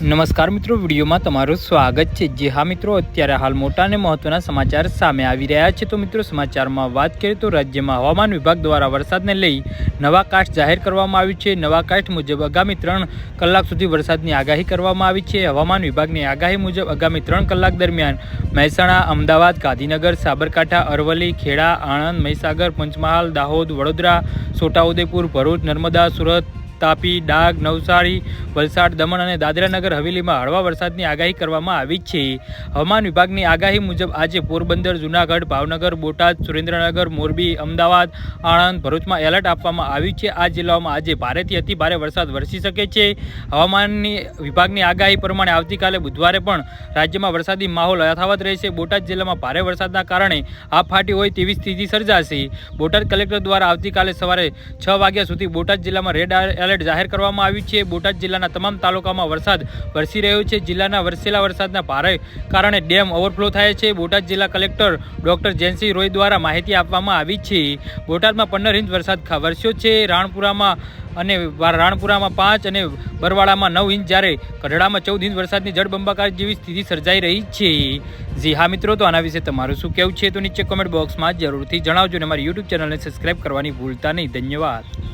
નમસ્કાર મિત્રો, વિડીયોમાં તમારું સ્વાગત છે. જે હા મિત્રો, અત્યારે હાલ મોટા અને મહત્વના સમાચાર સામે આવી રહ્યા છે. તો મિત્રો, સમાચારમાં વાત કરીએ તો રાજ્યમાં હવામાન વિભાગ દ્વારા વરસાદને લઈ નવા કાસ્ટ જાહેર કરવામાં આવ્યું છે. નવા કાસ્ટ મુજબ આગામી ત્રણ કલાક સુધી વરસાદની આગાહી કરવામાં આવી છે. હવામાન વિભાગની આગાહી મુજબ આગામી ત્રણ કલાક દરમિયાન મહેસાણા, અમદાવાદ, ગાંધીનગર, સાબરકાંઠા, અરવલ્લી, ખેડા, આણંદ, મહીસાગર, પંચમહાલ, દાહોદ, વડોદરા, છોટાઉદેપુર, ભરૂચ, નર્મદા, સુરત, તાપી, ડાંગ, નવસારી વલસાડ, દમણ અને દાદરાનગર હવેલીમાં હળવા વરસાદની આગાહી કરવામાં આવી છે. હવામાન વિભાગની આગાહી મુજબ આજે પોરબંદર, જૂનાગઢ, ભાવનગર, બોટાદ, સુરેન્દ્રનગર, મોરબી, અમદાવાદ, આણંદ, ભરૂચમાં એલર્ટ આપવામાં આવ્યું છે. આ જિલ્લાઓમાં આજે ભારેથી અતિ ભારે વરસાદ વરસી શકે છે. હવામાનની વિભાગની આગાહી પ્રમાણે આવતીકાલે બુધવારે પણ રાજ્યમાં વરસાદી માહોલ યથાવત રહેશે. બોટાદ જિલ્લામાં ભારે વરસાદના કારણે આ ફાટી હોય તેવી સ્થિતિ સર્જાશે. બોટાદ કલેક્ટર દ્વારા આવતીકાલે સવારે છ વાગ્યા સુધી બોટાદ જિલ્લામાં રેડ એલર્ટ જાહેર કરવામાં આવ્યું છે. બોટાદ જિલ્લાના તમામ તાલુકામાં વરસાદ વરસી રહ્યો છે. જિલ્લાના વરસેલા વરસાદના ભારે કારણે ડેમ ઓવરફ્લો થાય છે. બોટાદ જિલ્લા કલેક્ટર ડોક્ટર જયંતસિંહ રોય દ્વારા માહિતી આપવામાં આવી છે. બોટાદમાં પંદર ઇંચ વરસાદ વરસ્યો છે. રાણપુરામાં અને રાણપુરામાં પાંચ અને બરવાળામાં નવ ઇંચ. જ્યારે કઢડામાં ચૌદ ઇંચ વરસાદની જળબંબાકાર જેવી સ્થિતિ સર્જાઈ રહી છે. જી હા, મિત્રો, તો આના વિશે તમારું શું કહેવું છે? તો નીચે કોમેન્ટ બોક્સમાં જરૂરથી જણાવજો અને મારી યુટ્યુબ ચેનલને સબસ્ક્રાઈબ કરવાની ભૂલતા નહીં. ધન્યવાદ.